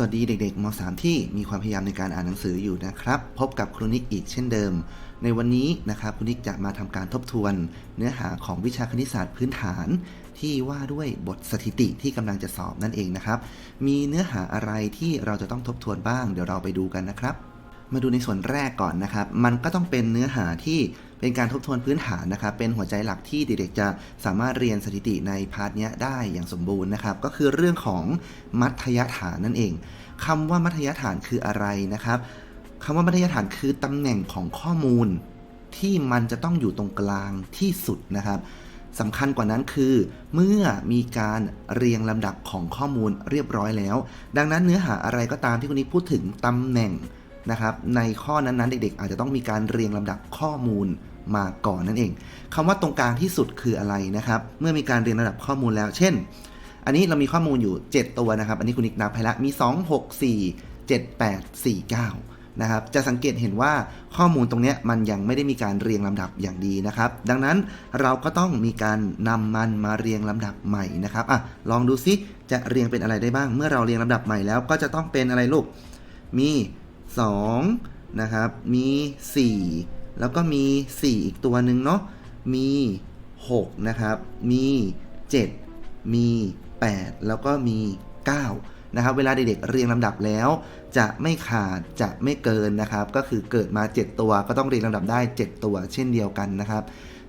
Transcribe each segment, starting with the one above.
สวัสดีเด็กๆม .3 ที่มีความพยายามในการอ่านหนังสืออยู่นะครับ พบกับครูนิกอีกเช่นเดิม ในวันนี้นะครับครูนิกจะมาทำการทบทวน เนื้อหาของวิชาคณิตศาสตร์พื้นฐาน ที่ว่าด้วยบทสถิติที่กำลังจะสอบนั่นเองนะครับ มีเนื้อหาอะไรที่เราจะต้องทบทวนบ้าง เดี๋ยวเราไปดูกันนะครับ มาดูในส่วนแรกก่อนนะครับ มันก็ต้องเป็นเนื้อหาที่ เป็นการทบทวนพื้นฐานนะครับ เป็นหัวใจหลักที่เด็กๆจะสามารถเรียนสถิติในพาร์ทนี้ได้อย่างสมบูรณ์นะครับ ก็คือเรื่องของมัธยฐานนั่นเองคำว่ามัธยฐานคืออะไรนะครับคำว่ามัธยฐานคือตำแหน่งของข้อมูลที่มันจะต้องอยู่ตรงกลางที่สุดนะครับสำคัญกว่านั้นคือ เมื่อมีการเรียงลำดับของข้อมูลเรียบร้อยแล้ว ดังนั้นเนื้อหาอะไรก็ตามที่คุณนิกพูดถึงตำแหน่ง นะครับในข้อนั้นๆ เด็กๆ อาจจะต้องมีการเรียงลำดับข้อมูลมาก่อนนั่นเองคำว่าตรงกลางที่สุดคืออะไรนะครับ เมื่อมีการเรียงลำดับข้อมูลแล้ว เช่น อันนี้เรามีข้อมูลอยู่ 7 ตัวนะครับ อันนี้คุณนิกนับให้ละมี 2 6 4 7 8 4 9 นะครับ จะสังเกตเห็นว่าข้อมูลตรงนี้มันยังไม่ได้มีการเรียงลำดับอย่างดีนะครับ ดังนั้นเราก็ต้องมีการนำมันมาเรียงลำดับใหม่นะครับอะลองดูซิจะเรียงเป็นอะไรได้บ้าง เมื่อเราเรียงลำดับใหม่แล้วก็จะต้องเป็นอะไรลูก มี 2นะครับมี 4 แล้วก็มี 4 อีกตัวหนึ่งเนาะมี 6 นะครับ มี 7 มี 8 แล้วก็มี 9 นะครับ เวลาเด็กๆเรียงลำดับแล้ว จะไม่ขาดจะไม่เกินนะครับ ก็คือเกิดมา 7 ตัวก็ต้องเรียงลำดับได้ 7 ตัว เช่นเดียวกันนะครับ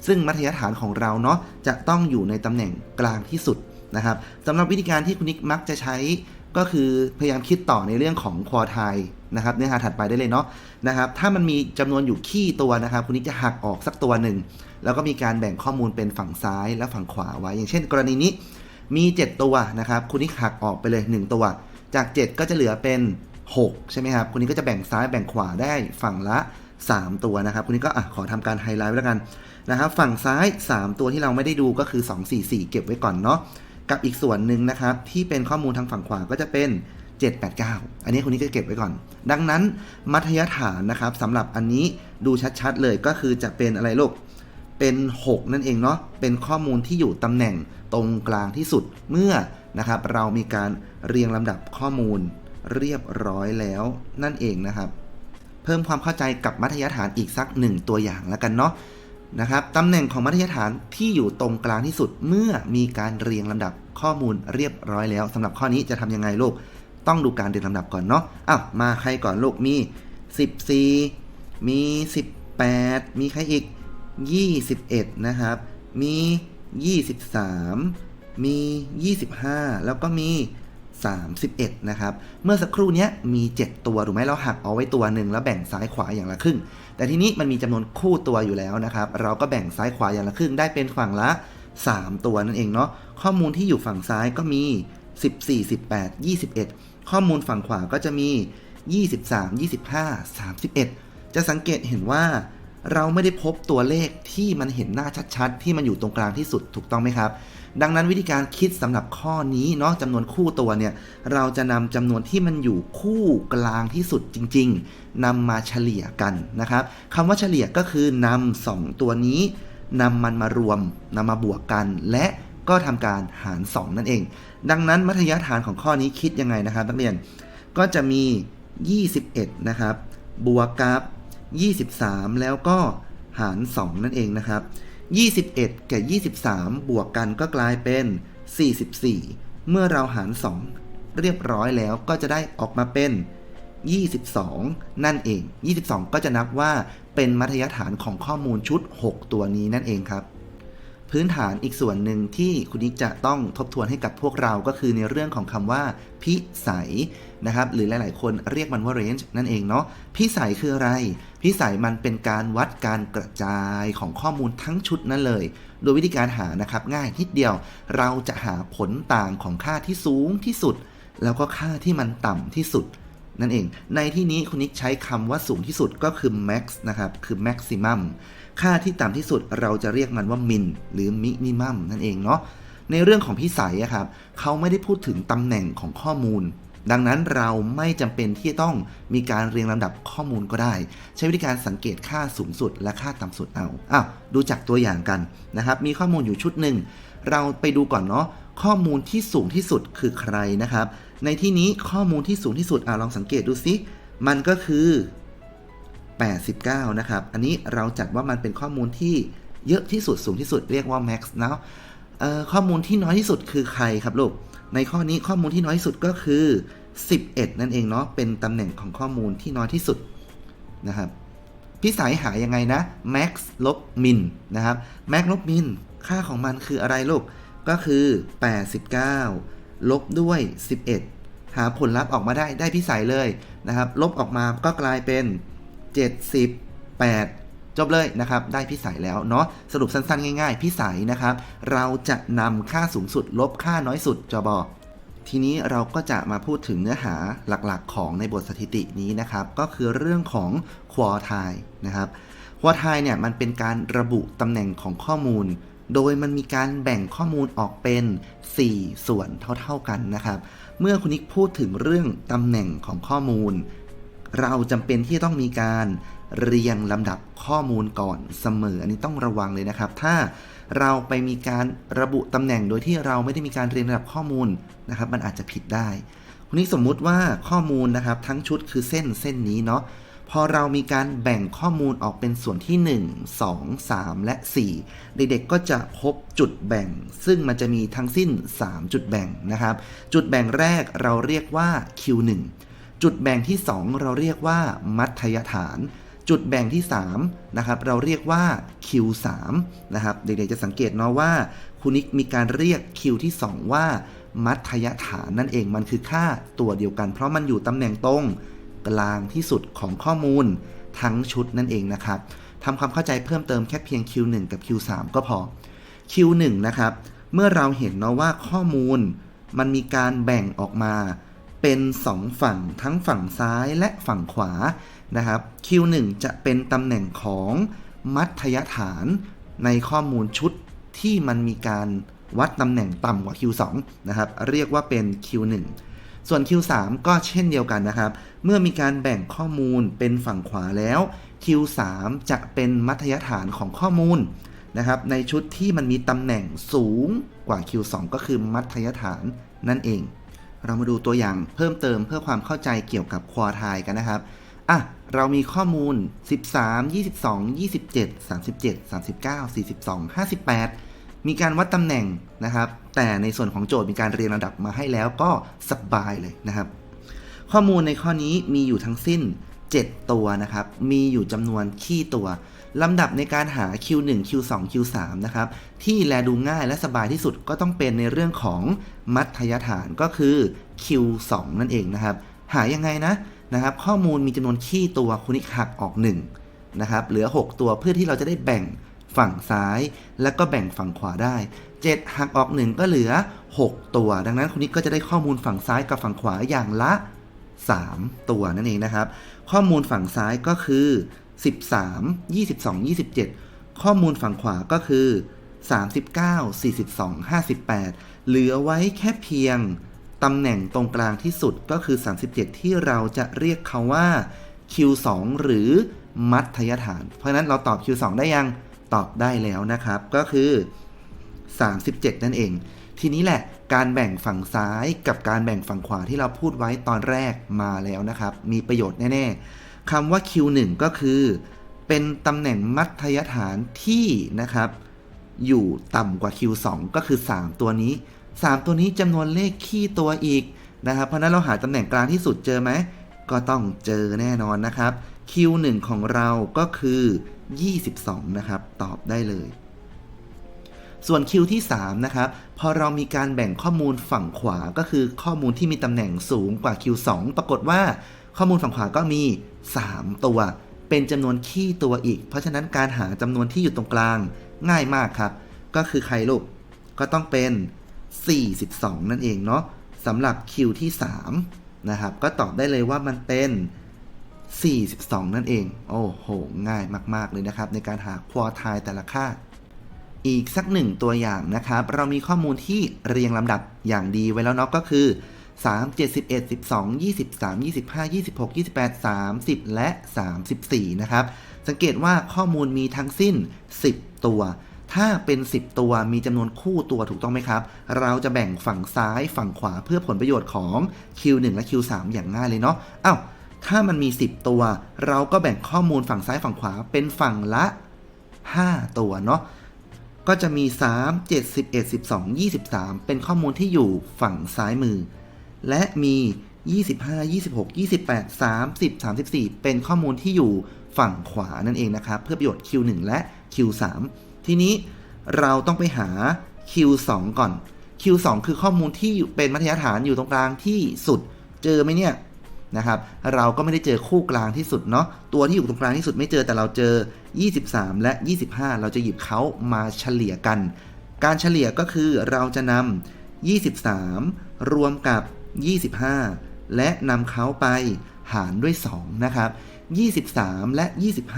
ซึ่งมัธยฐานของเราเนาะจะต้องอยู่ในตำแหน่งกลางที่สุดนะครับสำหรับวิธีการที่คุณนิกมักจะใช้ก็คือพยายามคิดต่อในเรื่องของควอไท นะครับเนื้อหาถัดไปได้เลยเนาะนะครับถ้ามันมีจำนวนอยู่ขี้ตัวนะครับคุณนิกจะหักออกสักตัวหนึ่งแล้วก็มีการแบ่งข้อมูลเป็นฝั่งซ้ายและฝั่งขวาไว้ อย่างเช่น กรณีนี้มี 7 ตัวนะครับคุณนิกหักออกไปเลย 1 ตัว จาก 7 ก็จะเหลือเป็น 6 ใช่ไหมครับคุณนิกก็จะแบ่งซ้ายแบ่งขวาได้ฝั่งละ 3 ตัวนะครับคุณนิกก็อะขอทำการไฮไลท์ไว้แล้วกันนะครับฝั่งซ้าย 3 ตัวที่เราไม่ได้ดูก็คือ 2 4 4 เก็บไว้ก่อนเนาะกับอีกส่วนหนึ่งนะครับที่เป็นข้อมูลทางฝั่งขวาก็จะเป็น 789 อันนี้คุณนี้ก็เก็บไว้ก่อน ดังนั้นมัธยฐานนะครับสำหรับอันนี้ดูชัดๆเลยก็คือจะเป็นอะไรลูก เป็น 6 นั่นเองเนาะ เป็นข้อมูลที่อยู่ตำแหน่งตรงกลางที่สุดเมื่อนะครับเรามีการเรียงลำดับข้อมูลเรียบร้อยแล้วนั่นเองนะครับ เพิ่มความเข้าใจกับมัธยฐานอีกสักหนึ่งตัวอย่างแล้วกันเนาะนะครับตำแหน่งของมัธยฐานที่อยู่ตรงกลางที่สุดเมื่อมีการเรียงลำดับข้อมูลเรียบร้อยแล้วสำหรับข้อนี้จะทำยังไงลูก ต้องดูการเรียงลำดับก่อนเนาะอ้าวมาใครก่อนลูกมี 14 มี 18 มีใครอีก 21 นะครับ มี 23 มี 25 แล้วก็มี 31 นะครับ เมื่อสักครู่นี้มี 7 ตัวถูกไหมเราหักเอาไว้ตัวหนึ่งแล้วแบ่งซ้ายขวาอย่างละครึ่ง แต่ทีนี้มันมีจำนวนคู่ตัวอยู่แล้วนะครับ เราก็แบ่งซ้ายขวาอย่างละครึ่งได้เป็นฝั่งละ 3 ตัวนั่นเองเนาะข้อมูลที่อยู่ฝั่งซ้ายก็มี 14 18 21 ข้อมูลฝั่งขวาก็จะมี 23 25 31 จะสังเกตเห็นว่าเราไม่ได้พบตัวเลขที่มันเห็นหน้าชัดๆ ที่มันอยู่ตรงกลางที่สุดถูกต้องไหมครับ ดังนั้นวิธีการคิดสำหรับข้อนี้เนาะจำนวนคู่ตัวเนี่ย เราจะนำจำนวนที่มันอยู่คู่กลางที่สุดจริง ๆนำมาเฉลี่ยกันนะครับคำว่าเฉลี่ยก็คือนำสองตัวนี้นำมันมารวมนำมาบวกกันและ ก็ทำการหาร 2 นั่นเอง ดังนั้นมัธยฐานของข้อนี้คิดยังไงนะครับนักเรียนก็จะมี 21 นะครับ บวกกับ 23 แล้วก็หาร 2 นั่นเองนะครับ 21 กับ 23 บวกกันก็กลายเป็น 44 เมื่อเราหาร 2 เรียบร้อยแล้วก็จะได้ออกมาเป็น 22 นั่นเอง 22 ก็จะนับว่าเป็นมัธยฐานของข้อมูลชุด 6 ตัวนี้นั่นเองครับ พื้นฐานอีกส่วนหนึ่งที่คุณนิกจะต้องทบทวนให้กับพวกเราก็คือในเรื่องของคำว่า พิสัยนะครับ หรือหลาย ๆ คนเรียกมันว่า range นั่นเองเนาะพิสัยคืออะไร พิสัยมันเป็นการวัดการกระจายของข้อมูลทั้งชุดนั้นเลย โดยวิธีการหานะครับง่ายนิดเดียว เราจะหาผลต่างของค่าที่สูงที่สุด แล้วก็ค่าที่มันต่ำที่สุดนั่นเอง ในที่นี้คุณนิกใช้คำว่าสูงที่สุดก็คือ max นะครับ คือ maximum ค่าที่ต่ำที่สุดเราจะเรียกมันว่า min หรือ minimum นั่นเองเนาะในเรื่องของพิสัยครับเขาไม่ได้พูดถึงตำแหน่งของข้อมูล ดังนั้นเราไม่จำเป็นที่จะต้องมีการเรียงลำดับข้อมูลก็ได้ ใช้วิธีการสังเกตค่าสูงสุดและค่าต่ำสุดเอาอ้าวดูจากตัวอย่างกันนะครับ มีข้อมูลอยู่ชุดหนึ่งเราไปดูก่อนเนาะข้อมูลที่สูงที่สุดคือใครนะครับ ในที่นี้ข้อมูลที่สูงที่สุดอ่าลองสังเกตดูสิมันก็คือ 89 นะครับ อันนี้เราจัดว่ามันเป็นข้อมูลที่เยอะที่สุดสูงที่สุดเรียกว่า max เนาะข้อมูลที่น้อยที่สุดคือใครครับลูก ในข้อนี้ข้อมูลที่น้อยที่สุดก็คือ 11 นั่นเองเนาะเป็นตำแหน่งของข้อมูลที่น้อยที่สุดนะครับพี่สายหายังไงนะ max ลบ min นะครับ max ลบ min ค่าของมันคืออะไรลูก ก็คือ 89 ลบด้วย 11 หาผลลัพธ์ออกมาได้ได้พี่สายเลยนะครับ ลบออกมาก็กลายเป็น 78จบเลยนะครับ ได้พี่สายแล้วเนาะ สรุปสั้นๆ ง่ายๆพี่สายนะครับ เราจะนำค่าสูงสุดลบค่าน้อยสุดจบอทีนี้เราก็จะมาพูดถึงเนื้อหาหลักๆ ของในบทสถิตินี้นะครับ ก็คือเรื่องของควอไทนะครับ ควอไทเนี่ยมันเป็นการระบุตำแหน่งของข้อมูล โดยมันมีการแบ่งข้อมูลออกเป็น 4 ส่วนเท่าๆกันนะครับ เมื่อคุณนิกพูดถึงเรื่องตำแหน่งของข้อมูล เราจำเป็นที่ต้องมีการเรียงลำดับข้อมูลก่อนเสมอ อันนี้ต้องระวังเลยนะครับ ถ้าเราไปมีการระบุตำแหน่งโดยที่เราไม่ได้มีการเรียงลำดับข้อมูลนะครับ มันอาจจะผิดได้คุณนิกสมมุติว่าข้อมูลนะครับ ทั้งชุดคือเส้นเส้นนี้เนาะพอเรามีการแบ่งข้อมูลออกเป็นส่วนที่ 1 2 3 และ 4 เด็กๆก็จะพบจุดแบ่ง ซึ่งมันจะมีทั้งสิ้น 3 จุดแบ่งนะครับ จุดแบ่งแรกเราเรียกว่า Q1 จุดแบ่งที่ 2 เราเรียกว่ามัธยฐาน จุดแบ่งที่3นะครับเราเรียกว่า Q3 นะครับเด็กๆจะสังเกตเนาะว่าคุณนิกมีการเรียก Q ที่ 2 ว่า มัธยฐานนั่นเองมันคือค่าตัวเดียวกัน เพราะมันอยู่ตำแหน่งตรงกลางที่สุดของข้อมูลทั้งชุดนั่นเองนะครับทำความเข้าใจเพิ่มเติมแค่เพียง Q1 กับ Q3 ก็พอ Q1 นะครับเมื่อเราเห็นเนาะว่าข้อมูลมันมีการแบ่งออกมา เป็น2ฝั่งทั้งฝั่งซ้ายและฝั่งขวานะครับ Q1 จะเป็นตำแหน่งของมัธยฐานในข้อมูลชุดที่มันมีการวัดตำแหน่งต่ำกว่า Q2 นะครับ เรียกว่าเป็น Q1 ส่วน Q3 ก็เช่นเดียวกันนะครับ เมื่อมีการแบ่งข้อมูลเป็นฝั่งขวาแล้ว Q3 จะเป็นมัธยฐานของข้อมูลนะครับในชุดที่มันมีตำแหน่งสูงกว่า Q2 ก็คือมัธยฐานนั่นเอง เรามาดูตัวอย่างเพิ่มเติมเพื่อความเข้าใจเกี่ยวกับควอไทกันนะครับอะเรามีข้อมูล 13 22 27 37 39 42 58 มีการวัดตำแหน่งนะครับ แต่ในส่วนของโจทย์มีการเรียงระดับมาให้แล้วก็สบายเลยนะครับ ข้อมูลในข้อนี้มีอยู่ทั้งสิ้น 7 ตัวนะครับ มีอยู่จำนวนขี้ตัว ลำดับในการหา Q1 Q2 Q3 นะครับ ที่แลดูง่ายและสบายที่สุดก็ต้องเป็นในเรื่องของมัธยฐานก็คือ Q2 นั่นเองนะครับ หายังไงนะนะครับ ข้อมูลมีจำนวนขี้ตัวคุณนิกหักออก1นะครับ เหลือ 6 ตัวเพื่อที่เราจะได้แบ่งฝั่งซ้าย แล้วก็แบ่งฝั่งขวาได้ 7 หักออก 1 ก็เหลือ 6 ตัว ดังนั้นคุณนิกก็จะได้ข้อมูลฝั่งซ้ายกับฝั่งขวาอย่างละ 3 ตัวนั่นเองนะครับ ข้อมูลฝั่งซ้ายก็คือ 13 22 27 ข้อมูลฝั่งขวาก็คือ 39 42 58 เหลือไว้แค่เพียงตำแหน่งตรงกลางที่สุดก็คือ 37 ที่เราจะเรียกเขาว่า Q2 หรือมัธยฐาน เพราะนั้นเราตอบ Q2 ได้ยัง ตอบได้แล้วนะครับ ก็คือ 37 นั่นเอง ทีนี้แหละการแบ่งฝั่งซ้ายกับการแบ่งฝั่งขวาที่เราพูดไว้ตอนแรกมาแล้วนะครับ มีประโยชน์แน่ ๆ คำว่า Q1 ก็คือ เป็นตำแหน่งมัธยฐานที่นะครับ อยู่ต่ำกว่า Q2 ก็คือ 3 ตัวนี้ 3 ตัวนี้จำนวนเลขขี้ตัวอีกนะครับ เพราะนั้นเราหาตำแหน่งกลางที่สุดเจอไหม ก็ต้องเจอแน่นอนนะครับ Q1 ของเราก็คือ 22 นะครับ ตอบได้เลย ส่วน Q ที่ 3 นะครับพอเรามีการแบ่งข้อมูลฝั่งขวาก็คือข้อมูลที่มีตำแหน่งสูงกว่า Q2 ปรากฏว่า ข้อมูลฝั่งขวาก็มี 3 ตัว เป็นจำนวนขี้ตัวอีก เพราะฉะนั้นการหาจำนวนที่อยู่ตรงกลางง่ายมากครับ ก็คือใครลูกก็ต้องเป็น 42 นั่นเองเนาะสำหรับ Q ที่3นะครับ ก็ตอบได้เลยว่ามันเป็น 42 นั่นเอง โอ้โห ง่ายมาก ๆ เลยนะครับ ในการหาควอไทแต่ละค่า อีกสักหนึ่งตัวอย่างนะครับ เรามีข้อมูลที่เรียงลำดับอย่างดีไว้แล้วเนาะก็คือ 3 71 12 23 25 26 28 30 และ 34 นะครับ สังเกตว่าข้อมูลมีทั้งสิ้น 10 ตัว ถ้าเป็น 10 ตัวมีจำนวนคู่ตัวถูกต้องไหมครับ เราจะแบ่งฝั่งซ้ายฝั่งขวาเพื่อผลประโยชน์ของ Q1 และ Q3 อย่างง่ายเลยเนาะอ้าวถ้ามันมี 10 ตัว เราก็แบ่งข้อมูลฝั่งซ้ายฝั่งขวาเป็นฝั่งละ 5 ตัวเนาะก็จะมี 3 7 11 12 23 เป็นข้อมูลที่อยู่ฝั่งซ้ายมือ และมี 25 26 28 30 34 เป็นข้อมูลที่อยู่ฝั่งขวานั่นเองนะครับ เพื่อประโยชน์ Q1 และ Q3 ทีนี้เราต้องไปหา Q2 ก่อน Q2 คือข้อมูลที่เป็นมัธยฐานอยู่ตรงกลางที่สุด เจอไหมเนี่ยนะครับเราก็ไม่ได้เจอคู่กลางที่สุดเนาะตัวที่อยู่ตรงกลางที่สุดไม่เจอแต่เราเจอ 23 และ 25 เราจะหยิบเขามาเฉลี่ยกัน การเฉลี่ยก็คือเราจะนำ23 รวมกับ 25 และนำเขาไปหารด้วย 2 นะครับ 23 และ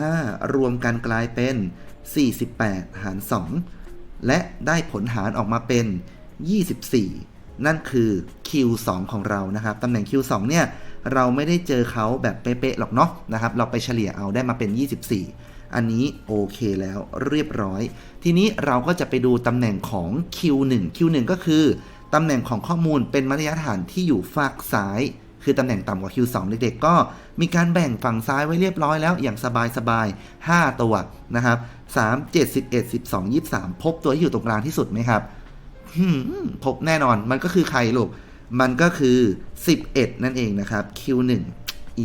25 รวมกันกลายเป็น 48 หาร 2 และได้ผลหารออกมาเป็น 24 นั่นคือ Q2 ของเรานะครับ ตำแหน่ง Q2 เนี่ย เราไม่ได้เจอเขาแบบเป๊ะๆหรอกเนาะนะครับ เราไปเฉลี่ยเอาได้มาเป็น 24 อันนี้โอเคแล้วเรียบร้อย ทีนี้เราก็จะไปดูตำแหน่งของ Q1 Q1 ก็คือ ตำแหน่งของข้อมูลเป็นมัธยฐานที่อยู่ฝากซ้าย คือตำแหน่งต่ำกว่า Q2 เด็กๆ ก็มีการแบ่งฝั่งซ้ายไว้เรียบร้อยแล้วอย่างสบายๆ 5 ตัวนะครับ 3 7 11 12 23 พบตัวที่อยู่ตรงกลางที่สุดไหมครับพบแน่นอนมันก็คือใครลูก มันก็คือ 11 นั่นเองนะครับ Q1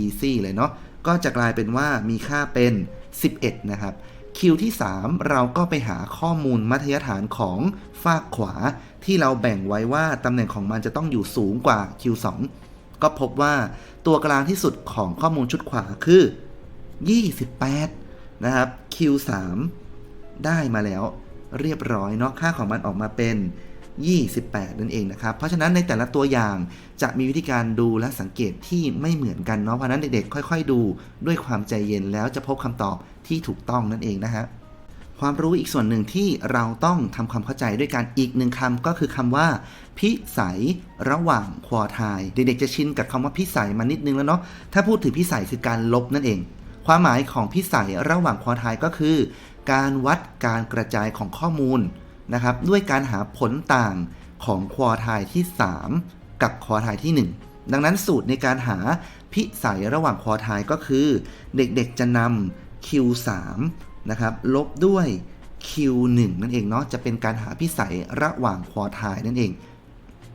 easy เลยเนาะก็จะกลายเป็นว่ามีค่าเป็น 11 นะครับ คิวที่ 3 เราก็ไปหาข้อมูลมัธยฐานของฝากขวา ที่เราแบ่งไว้ว่าตำแหน่งของมันจะต้องอยู่สูงกว่า Q2 ก็พบว่าตัวกลางที่สุดของข้อมูลชุดขวาคือ 28 นะครับ Q3 ได้มาแล้วเรียบร้อยเนาะค่าของมันออกมาเป็น 28 นั่นเองนะครับ เพราะฉะนั้นในแต่ละตัวอย่างจะมีวิธีการดูและสังเกตที่ไม่เหมือนกันเนาะ เพราะนั้นเด็กๆ ค่อย ๆ ดูด้วยความใจเย็นแล้วจะพบคำตอบที่ถูกต้องนั่นเองนะฮะ ความรู้อีกส่วนหนึ่งที่เราต้องทำความเข้าใจด้วยกันอีกหนึ่งคำก็คือคำว่า พิสัยระหว่างควอไทายเด็กๆ จะชินกับคำว่าพิสัยมานิดนึงแล้วเนาะ ถ้าพูดถึงพิสัยคือการลบนั่นเอง ความหมายของพิสัยระหว่างควอไทายก็คือ การวัดการกระจายของข้อมูล นะครับด้วยการหาผลต่างของควอไทายที่ 3 กับควอไทายที่ 1 ดังนั้นสูตรในการหาพิสัยระหว่างควอไทายก็คือ เด็กๆจะนำ Q3 นะครับลบด้วย Q1 นั่นเองเนาะจะเป็นการหาพิสัยระหว่างควอไทายนั่นเอง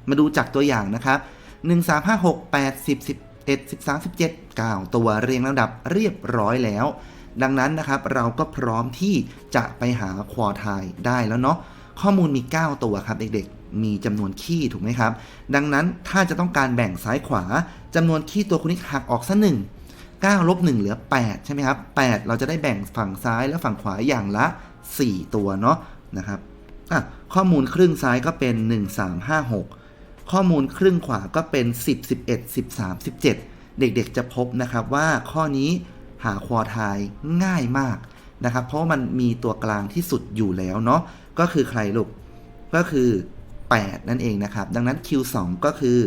มาดูจากตัวอย่างนะครับ 1 3 5 6 8 10 11 13 17 9 ตัวเรียงลำดับเรียบร้อยแล้ว ดังนั้นนะครับเราก็พร้อมที่จะไปหาควอไทายได้แล้วเนาะ ข้อมูลมี 9 ตัวครับเด็กๆ มีจำนวนขี้ถูกไหมครับ ดังนั้นถ้าจะต้องการแบ่งซ้ายขวาจำนวนขี้ตัวคุณนิกหักออกสักหนึ่ง9ลบ1เหลือ 8 ใช่ไหมครับ 8 เราจะได้แบ่งฝั่งซ้ายและฝั่งขวาอย่างละ 4 ตัวเนาะนะครับอะข้อมูลครึ่งซ้ายก็เป็น 1 3 5 6 ข้อมูลครึ่งขวาก็เป็น 10 11 13 17 เด็กๆจะพบนะครับว่าข้อนี้หาควอไทายง่ายมาก นะครับ เพราะมันมีตัวกลางที่สุดอยู่แล้วเนาะก็คือใครลูกก็คือ 8 นั่นเองนะครับ ดังนั้น Q2 ก็คือ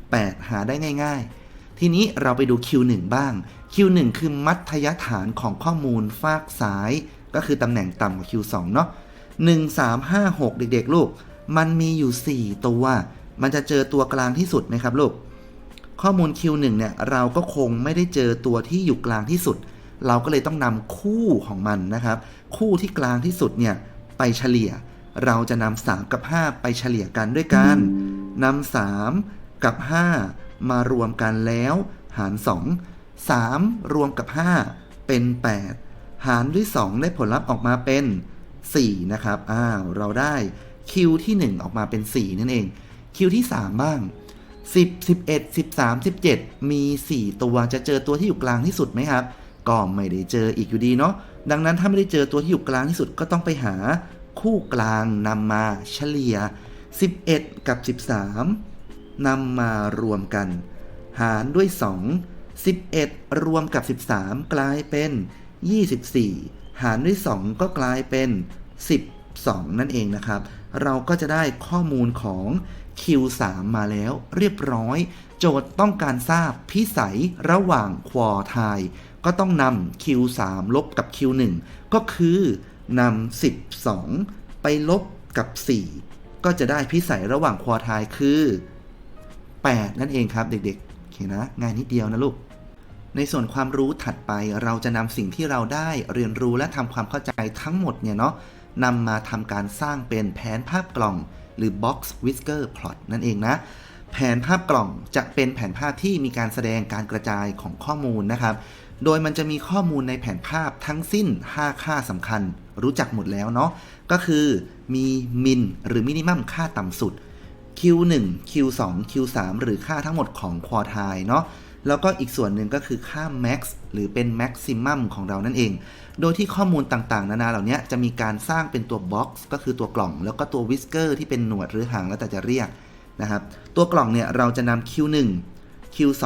8 หาได้ง่าย ๆ ทีนี้เราไปดู Q1 บ้าง Q1 คือมัธยฐานของข้อมูลฝากซ้าย ก็คือตำแหน่งต่ำกว่า Q2 เนาะ1 3 5 6 เด็กๆ ลูก มันมีอยู่ 4 ตัว มันจะเจอตัวกลางที่สุดไหมครับลูก ข้อมูล Q1 เนี่ย เราก็คงไม่ได้เจอตัวที่อยู่กลางที่สุด เราก็เลยต้องนำคู่ของมันนะครับ คู่ที่กลางที่สุดเนี่ยไปเฉลี่ย เราจะนำ3กับ 5 ไปเฉลี่ยกันด้วยกันนำ3กับ 5 มารวมกันแล้ว หาร 2 3 รวมกับ 5 เป็น 8 หารด้วย 2 ได้ผลลัพธ์ออกมาเป็น 4 นะครับ อ้าว เราได้ Q ที่ 1 ออกมาเป็น 4 นั่นเอง Q ที่ 3 บ้าง 10 11 13 17 มี 4 ตัวจะเจอตัวที่อยู่กลางที่สุดไหมครับ ก็ไม่ได้เจออีกอยู่ดีเนาะดังนั้นถ้าไม่ได้เจอตัวที่อยู่กลางที่สุดก็ต้องไปหาคู่กลางนำมาเฉลี่ย 11 กับ 13นำมารวมกัน หารด้วย 2 11 รวมกับ 13 กลายเป็น 24 หารด้วย 2 ก็กลายเป็น 12 นั่นเองนะครับ เราก็จะได้ข้อมูลของ Q3 มาแล้วเรียบร้อย โจทย์ต้องการทราบพิสัยระหว่างควอไทย ก็ต้องนำ Q3 ลบกับ Q1 ก็คือนำ 12 ไปลบกับ 4 ก็จะได้พิสัยระหว่างควอไทายคือ 8 นั่นเองครับเด็กๆโอเคนะง่ายนิดเดียวนะลูก ในส่วนความรู้ถัดไปเราจะนำสิ่งที่เราได้เรียนรู้และทำความเข้าใจทั้งหมดเนี่ยเนาะนำมาทำการสร้างเป็นแผนภาพกล่องหรือ box whisker plot นั่นเองนะ แผนภาพกล่องจะเป็นแผนภาพที่มีการแสดงการกระจายของข้อมูลนะครับ โดยมันจะมีข้อมูลในแผนภาพทั้งสิ้น 5 ค่าสำคัญ รู้จักหมดแล้วเนาะ ก็คือมีมินหรือมินิมัมค่าต่ำสุด Q1 Q2 Q3 หรือค่าทั้งหมดของควอไทเนาะ แล้วก็อีกส่วนหนึ่งก็คือค่า max หรือเป็น maximum ของเรานั่นเอง โดยที่ข้อมูลต่างๆ นานาเหล่านี้จะมีการสร้างเป็นตัว box ก็คือตัวกล่อง แล้วก็ตัว whisker ที่เป็นหนวดหรือหางแล้วแต่จะเรียกนะครับ ตัวกล่องเนี่ยเราจะนำ Q1 Q2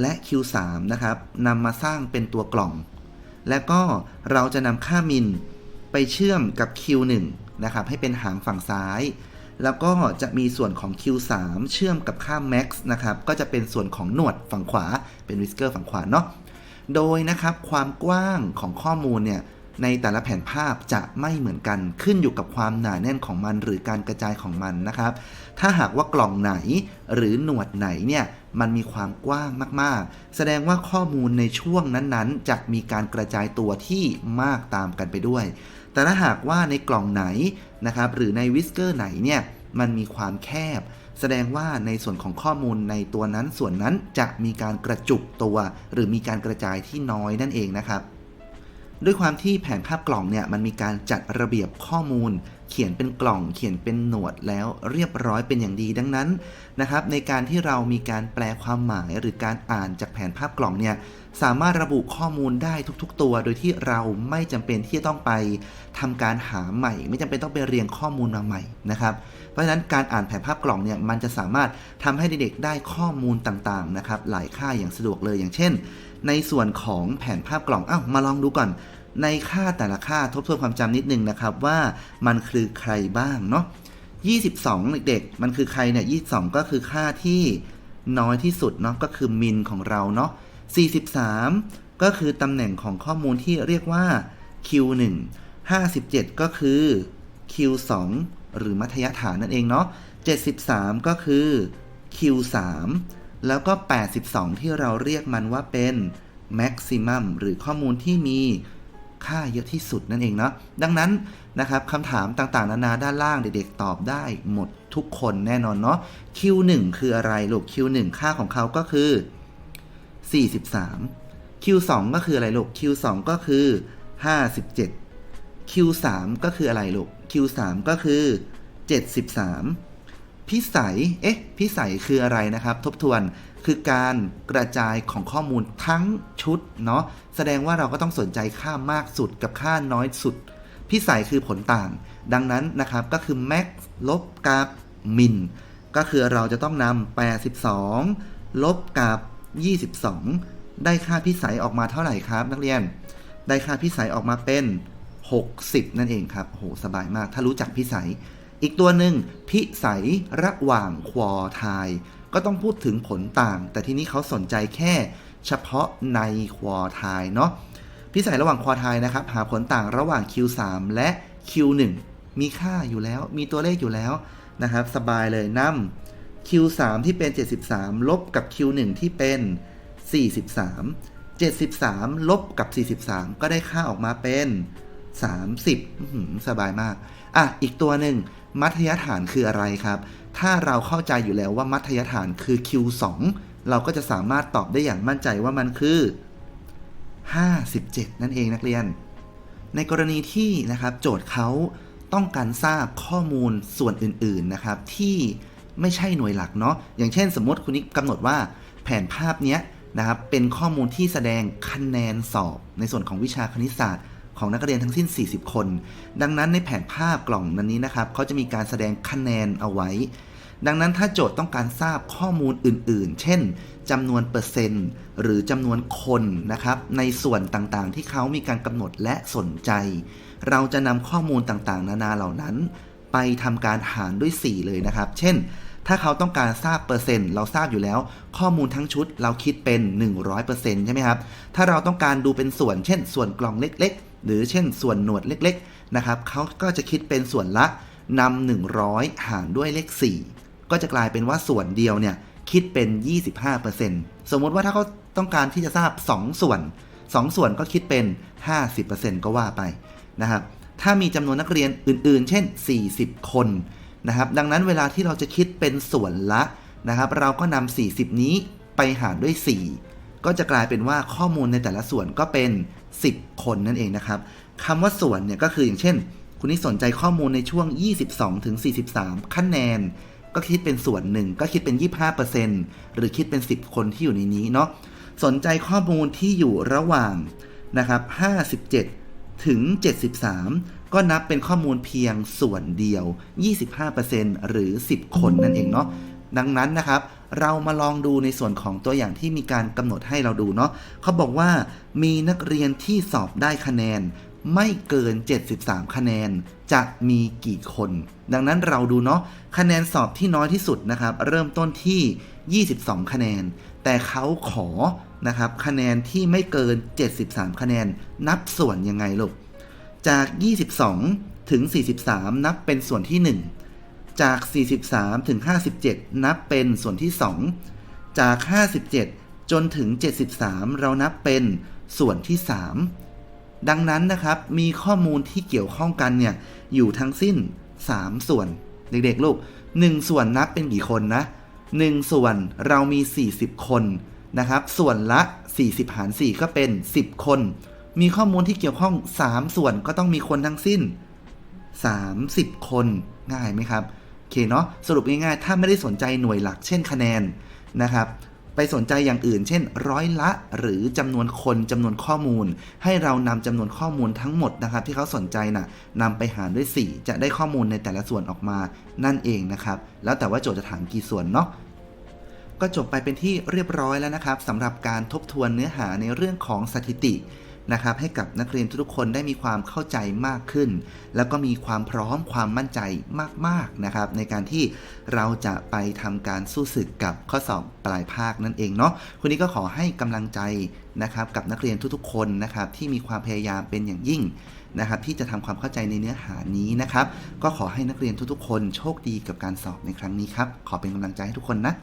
และ Q3 นะครับนำมาสร้างเป็นตัวกล่อง และก็เราจะนำค่ามินไปเชื่อมกับ Q1 นะครับให้เป็นหางฝั่งซ้าย แล้วก็จะมีส่วนของ Q3 เชื่อมกับค่า max นะครับก็จะเป็นส่วนของหนวดฝั่งขวาเป็นวิสเกอร์ฝั่งขวาเนาะโดยนะครับความกว้างของข้อมูลเนี่ย ในแต่ละแผนภาพจะไม่เหมือนกันขึ้นอยู่กับความหนาแน่นของมันหรือการกระจายของมันนะครับ ถ้าหากว่ากล่องไหนหรือหนวดไหนเนี่ยมันมีความกว้างมากๆ แสดงว่าข้อมูลในช่วงนั้นๆ จะมีการกระจายตัวที่มากตามกันไปด้วย แต่ถ้าหากว่าในกล่องไหนนะครับหรือในวิสเกอร์ไหนเนี่ยมันมีความแคบ แสดงว่าในส่วนของข้อมูลในตัวนั้นส่วนนั้นจะมีการกระจุกตัว หรือมีการกระจายที่น้อยนั่นเองนะครับ ด้วยความที่แผนภาพกล่องเนี่ยมันมีการจัดระเบียบข้อมูล เขียนเป็นกล่องเขียนเป็นหนวดแล้วเรียบร้อยเป็นอย่างดีดังนั้นนะครับ ในการที่เรามีการแปลความหมายหรือการอ่านจากแผนภาพกล่องเนี่ยสามารถระบุข้อมูลได้ทุกๆ ตัว โดยที่เราไม่จำเป็นที่จะต้องไปทำการหาใหม่ ไม่จำเป็นต้องไปเรียงข้อมูลมาใหม่นะครับเพราะฉะนั้นการอ่านแผนภาพกล่องเนี่ยมันจะสามารถทำให้เด็กๆได้ข้อมูลต่างๆนะครับหลายค่าอย่างสะดวกเลยอย่างเช่น ในส่วนของแผนภาพกล่องอ้าวมาลองดูก่อน ในค่าแต่ละค่าทบทวนความจำนิดนึงนะครับ ว่ามันคือใครบ้างเนาะ22 เด็กๆ มันคือใครเนี่ย22 ก็คือค่าที่น้อยที่สุดเนาะก็คือมินของเราเนาะ43 ก็คือตำแหน่งของข้อมูลที่เรียกว่า Q1 57 ก็คือ Q2 หรือมัธยฐานนั่นเองเนาะ73 ก็คือ Q3 แล้วก็ 82 ที่เราเรียกมันว่าเป็น maximum หรือข้อมูลที่มี ค่าเยอะที่สุดนั่นเองเนาะดังนั้นนะครับคำถามต่างๆ นานาด้านล่างเด็กๆ ตอบได้หมดทุกคนแน่นอนเนาะ Q1 คืออะไรลูก Q1 ค่าของเขาก็คือ 43 Q2 ก็คืออะไรลูก Q2 ก็คือ 57 Q3 ก็คืออะไรลูก Q3 ก็คือ 73 พิสัย เอ๊ะ พิสัยคืออะไรนะครับ ทบทวน คือการกระจายของข้อมูลทั้งชุดเนาะแสดงว่าเราก็ต้องสนใจค่ามากสุดกับค่าน้อยสุด พิสัยคือผลต่าง ดังนั้นนะครับก็คือ max ลบกับ min ก็คือเราจะต้องนำ82 ลบกับ 22 ได้ค่าพิสัยออกมาเท่าไหร่ครับ นักเรียน ได้ค่าพิสัยออกมาเป็น 60 นั่นเองครับโหสบายมากถ้ารู้จักพิสัย อีกตัวหนึ่งพิสัยระหว่างควอไทย ก็ต้องพูดถึงผลต่าง แต่ทีนี้เขาสนใจแค่เฉพาะในควอไทยเนาะพิสัยระหว่างควอไทยนะครับ หาผลต่างระหว่าง Q3 และ Q1 มีค่าอยู่แล้ว มีตัวเลขอยู่แล้วนะครับ สบายเลยนำ Q3 ที่เป็น 73 ลบกับ Q1 ที่เป็น 43 73 ลบกับ 43 ก็ได้ค่าออกมาเป็น 30 สบายมาก อะ อีกตัวหนึ่ง มัธยฐานคืออะไรครับ ถ้าเราเข้าใจอยู่แล้วว่ามัธยฐานคือ Q2 เราก็จะสามารถตอบได้อย่างมั่นใจว่ามันคือ 57 นั่นเองนักเรียน ในกรณีที่นะครับโจทย์เขาต้องการทราบข้อมูลส่วนอื่นๆนะครับที่ไม่ใช่หน่วยหลักเนาะอย่างเช่น สมมติคุณนิกกำหนดว่าแผนภาพเนี้ยนะครับเป็นข้อมูลที่แสดงคะแนนสอบในส่วนของวิชาคณิตศาสตร์ ของนักเรียนทั้งสิ้น 40 คน ดังนั้นในแผนภาพกล่องนั้นนี้นะครับเขาจะมีการแสดงคะแนนเอาไว้ ดังนั้นถ้าโจทย์ต้องการทราบข้อมูลอื่น ๆ เช่นจำนวนเปอร์เซ็นต์ หรือจำนวนคนนะครับในส่วนต่างๆ ที่เขามีการกำหนดและสนใจ เราจะนำข้อมูลต่างๆ นานาเหล่านั้น ไปทำการหารด้วย 4 เลยนะครับ เช่นถ้าเขาต้องการทราบเปอร์เซ็นต์เราทราบอยู่แล้ว ข้อมูลทั้งชุดเราคิดเป็น 100%ใช่ไหมครับ ถ้าเราต้องการดูเป็นส่วน เช่น ส่วนกล่องเล็ก หรือเช่นส่วนหนวดเล็กๆนะครับเขาก็จะคิดเป็นส่วนละนำ100 หารด้วยเลข 4 ก็จะกลายเป็นว่าส่วนเดียวเนี่ยคิดเป็น 25%สมมติว่าถ้าเขาต้องการที่จะทราบ 2 ส่วน 2 ส่วนก็คิดเป็น 50%ก็ว่าไปนะครับถ้ามีจำนวนนักเรียนอื่นๆ เช่น 40 คนนะครับดังนั้นเวลาที่เราจะคิดเป็นส่วนละนะครับเราก็นำ40 นี้ไปหารด้วย 4 ก็จะกลายเป็นว่าข้อมูลในแต่ละส่วนก็เป็น 10 คนนั่นเองนะครับคำว่าส่วนเนี่ยก็คืออย่างเช่น คุณนี่สนใจข้อมูลในช่วง 22ถึง43 คะแนน ก็คิดเป็นส่วนหนึ่งก็คิดเป็น 25%หรือคิดเป็น 10 คนที่อยู่ในนี้เนาะสนใจข้อมูลที่อยู่ระหว่างนะครับ57 ถึง 73 ก็นับเป็นข้อมูลเพียงส่วนเดียว 25%หรือ 10 คนนั่นเองเนาะ ดังนั้นนะครับ เรามาลองดูในส่วนของตัวอย่างที่มีการกำหนดให้เราดูเนาะเขาบอกว่ามีนักเรียนที่สอบได้คะแนนไม่เกิน 73 คะแนน จะมีกี่คน ดังนั้นเราดูเนาะ คะแนนสอบที่น้อยที่สุดนะครับ เริ่มต้นที่ 22 คะแนน แต่เขาขอ นะครับ คะแนนที่ไม่เกิน 73 คะแนน นับส่วนยังไงลูก จาก 22 ถึง 43 นับเป็นส่วนที่ 1 จาก 43 ถึง 57 นับเป็นส่วนที่ 2 จาก 57 จนถึง 73 เรานับเป็นส่วนที่ 3 ดังนั้นนะครับ มีข้อมูลที่เกี่ยวข้องกันเนี่ย อยู่ทั้งสิ้น 3 ส่วน เด็กๆ ลูก 1 ส่วนนับเป็นกี่คนนะ 1 ส่วนเรามี 40 คนนะครับ ส่วนละ 40 หาร 4 ก็เป็น 10 คน มีข้อมูลที่เกี่ยวข้อง 3 ส่วนก็ต้องมีคนทั้งสิ้น 30 คน ง่ายไหมครับ เคเนาะสรุปง่ายๆ ถ้าไม่ได้สนใจหน่วยหลัก เช่นคะแนนนะครับไปสนใจอย่างอื่น เช่น ร้อยละหรือจำนวนคนจำนวนข้อมูล ให้เรานำจำนวนข้อมูลทั้งหมดนะครับ ที่เขาสนใจนะ่ะนำไปหารด้วย 4 จะได้ข้อมูลในแต่ละส่วนออกมานั่นเองนะครับ แล้วแต่ว่าโจทย์จะถามกี่ส่วนเนาะก็จบไปเป็นที่เรียบร้อยแล้วนะครับสำหรับการทบทวนเนื้อหาในเรื่องของสถิติ นะครับให้กับนักเรียนทุกคนได้มีความเข้าใจมากขึ้น แล้วก็มีความพร้อมความมั่นใจมากๆนะครับในการที่เราจะไปทำการสู้ศึกกับข้อสอบปลายภาคนั่นเองเนาะคุณนี้ก็ขอให้กำลังใจนะครับกับนักเรียนทุกๆ คนนะครับที่มีความพยายามเป็นอย่างยิ่งนะครับที่จะทำความเข้าใจในเนื้อหานี้นะครับ ก็ขอให้นักเรียนทุกๆ คนโชคดีกับการสอบในครั้งนี้ครับ ขอเป็นกำลังใจให้ทุกคนนะ